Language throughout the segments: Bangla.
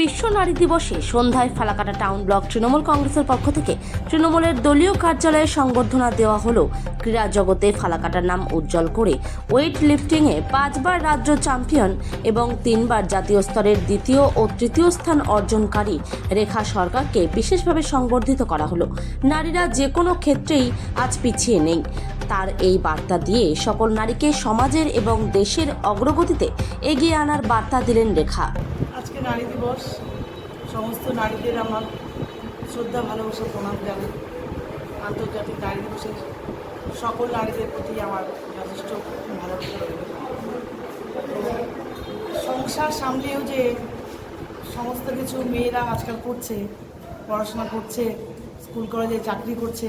বিশ্ব নারী দিবসে সন্ধ্যায় ফালাকাটা টাউন ব্লক তৃণমূল কংগ্রেসের পক্ষ থেকে তৃণমূলের দলীয় কার্যালয়ে সংবর্ধনা দেওয়া হলো। ক্রীড়া জগতে ফালাকাটার নাম উজ্জ্বল করে। ওয়েট লিফটিংয়ে পাঁচবার রাজ্য চ্যাম্পিয়ন এবং তিনবার জাতীয় স্তরের দ্বিতীয় ও তৃতীয় স্থান অর্জনকারী রেখা সরকারকে বিশেষভাবে সংবর্ধিত করা হলো। নারীরা যে কোনো ক্ষেত্রেই আজ পিছিয়ে নেই। তার এই বার্তা দিয়ে সকল নারীকে সমাজের এবং দেশের অগ্রগতিতে এগিয়ে আনার বার্তা দিলেন রেখা। আজকে নারী দিবস সমস্ত নারীদের আমার শ্রদ্ধা, ভালোবাসা, প্রণাম জানাই আন্তর্জাতিক নারী দিবসের সকল নারীদের প্রতি আমার যথেষ্ট ভালোবাসা। সংসার সামলেও যে সমস্ত কিছু মেয়েরা আজকাল করছে, পড়াশোনা করছে, স্কুল কলেজে চাকরি করছে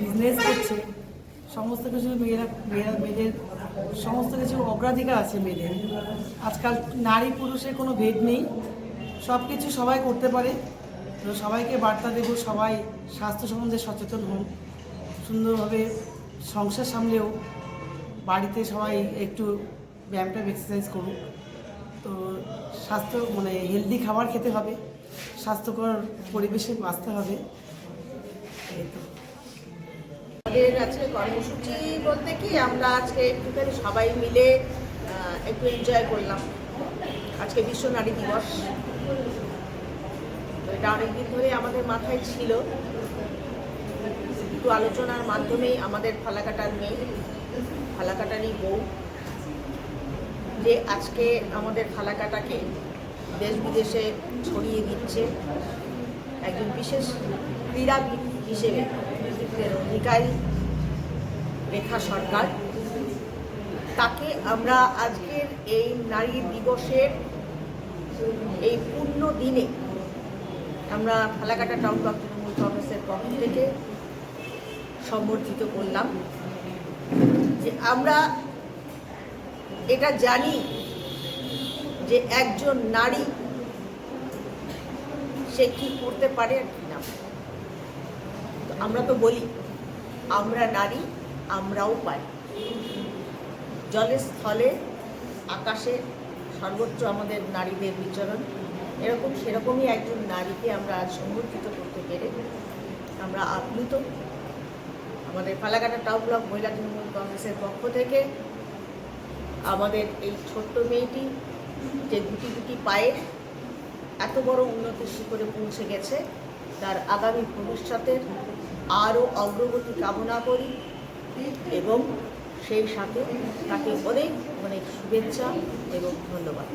বিজনেস করছে, সমস্ত কিছু মেয়েরা মেয়েরা, মেয়েদের সমস্ত কিছু অগ্রাধিকার আছে মেয়েদের। আজকাল নারী পুরুষের কোনো ভেদ নেই। সব কিছু সবাই করতে পারে। তো সবাইকে বার্তা দেব, সবাই স্বাস্থ্য সম্বন্ধে সচেতন হন সুন্দরভাবে সংসার সামলেও বাড়িতে সবাই একটু ব্যায়ামটা এক্সারসাইজ করুক। তো স্বাস্থ্য মানে হেলদি খাবার খেতে হবে, স্বাস্থ্যকর পরিবেশে বাঁচতে হবে। এই তো। আমাদের আজকে কর্মসূচি বলতে কি, আমরা আজকে একটুখানি সবাই মিলে একটু এনজয় করলাম। আজকে বিশ্ব নারী দিবস। তো এটা অনেকদিন ধরে আমাদের মাথায় ছিল। একটু আলোচনার মাধ্যমেই আমাদের ফালাকাটার মেয়ে, ফালাকাটারই বউ, যে আজকে আমাদের ফালাকাটাকে দেশ বিদেশে ছড়িয়ে দিচ্ছে। একজন বিশেষ ক্রীড়াবিদ হিসেবে অধিকারী রেখা সরকার। তাকে আমরা আজকের এই নারী দিবসের এই পূর্ণ দিনে আমরা ফালাকাটা টাউন ব্লক তৃণমূল কংগ্রেসের পক্ষ থেকে সম্বর্ধিত করলাম যে আমরা এটা জানি যে একজন নারী সে কি করতে পারে আর কি না। আমরা তো বলি, আমরা নারী, আমরাও পারি। জলে স্থলে, আকাশে সর্বোচ্চ আমাদের নারীদের বিচরণ। এরকম সেরকমই একজন নারীকে আমরা আজ সংগঠিত করতে পেরে আমরা আপ্লুত। আমাদের ফালাকাটা টাউন ব্লক মহিলা তৃণমূল কংগ্রেসের পক্ষ থেকে আমাদের এই ছোট্ট মেয়েটি যে দুটি দুটি পায়ে এত বড় উন্নতির শিখরে পৌঁছে গেছে। তার আগামী ভবিষ্যতের আরও অগ্রগতি কামনা করি এবং সেই সাথে তাকে অনেক অনেক শুভেচ্ছা এবং ধন্যবাদ।